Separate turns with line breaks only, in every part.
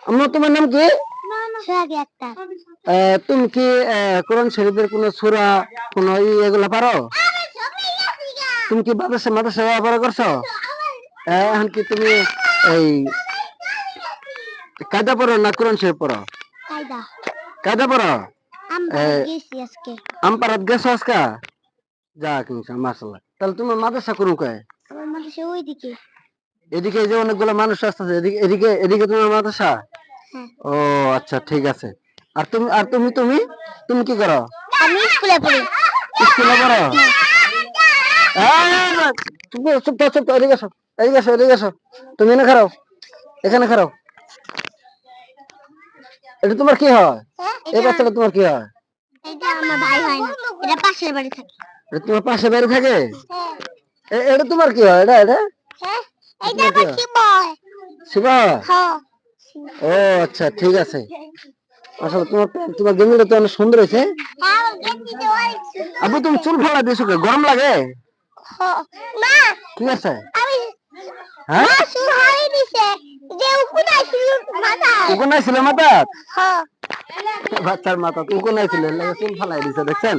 আম্মু তোমার নাম কি? আহ, তুমি কি আহ, কোরআন শরীফের কোন সূরা কোন এগুলা পারো? তুমি কি মাদ্রাসা মাদ্রাসা পড়া করছ? এখন কি তুমি এই কায়দা পড়ো না কোরআন শরীফ পড়ো?
কায়দা।
পড়ো?
আমরা
এ,
গেছি আজকে।
আমপারাত গেছো আজকা? যাক মাশাআল্লাহ। তাহলে তুমি মাদ্রাসা করুন কয়
আমার
এদিকে যে অনেকগুলো মানুষ আসতেছে এদিকে এদিকে এদিকে তোমার মাদ্রাসা। ও আচ্ছা ঠিক আছে। আর তুমি আর তুমি তুমি? তুমি কি করো?
আমি স্কুলে পড়ি।
স্কুলে পড়ো? এই, না, চুপ করো, চুপ এদিকে আসো এদিকে আসো এদিকে আসো তুমি এখানে খারাও এখানে খারাও। এটা তোমার কি হয়? এই বাচ্চাটা তোমার কি হয়?
এটা আমার ভাই হয় না এটা পাশের বাড়ি থাকে।
এটা তোমার পাশে থাকে? এ- এটা তোমার কি হয়? এটা এটা?
হ্যাঁ
এটা আমার
শিবয়।
শিবা
হ্যাঁ।
ও আচ্ছা ঠিক আছে। আসলে তোমার তোমার গেঞ্জিটা তো অনেক সুন্দর হয়েছে। আবু তুমি চুল ফালা দিয়েছ কে? গরম লাগে?
না
ঠিক আছে।
আমি
হ্যাঁ?
উকুনাই
ছিল মাথা
হ্যাঁ।
বাচ্চার মাথা উকো নাই ছিল চুল ফালাই দিছে দেখছেন?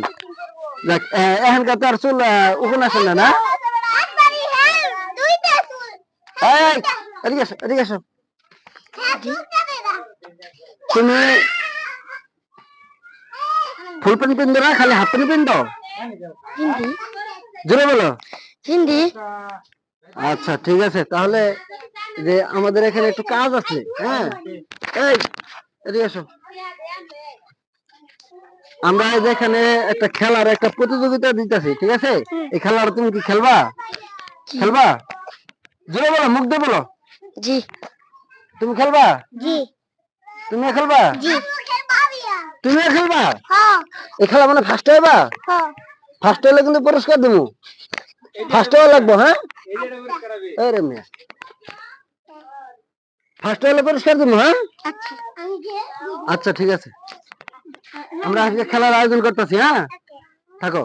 দেখ এখানকার তো আর চুল উকো না ছিল না
একবারই হ্যাঁ
এদিকে আসো এদিকে আসো তুমি ফুল প্যান্ট পিনতো না খালি হাফ প্যান্ট পিনতো?
হিন্দি।
জোরে বলো।
হিন্দি।
আচ্ছা ঠিক আছে। তাহলে যে আমাদের এখানে একটু কাজ আছে হ্যাঁ? এই এদিকে এসো। আমরা যে এখানে একটা খেলার একটা প্রতিযোগিতা দিতেছি ঠিক আছে? এই খেলার তুমি কি খেলবা? খেলবা? জোরে বলো মুখ দিয়ে বলো।
জি।
তুমি খেলবা?
জি।
তুমি খেলবা?
জি।
তুমি খেলবা?
হ্যাঁ।
এই খেলা মানে ফার্স্ট হইবা?
হ্যাঁ।
ফার্স্ট হইলে কিন্তু পুরস্কার দেবো ফার্স্ট হওয়া লাগবো হ্যাঁ? এই রে মেয়ে। ফার্স্ট হইলে পুরস্কার দেবো হ্যাঁ?
আচ্ছা।
আচ্ছা ঠিক আছে। আমরা আজকে খেলার আয়োজন করতেছি হ্যাঁ? থাকো।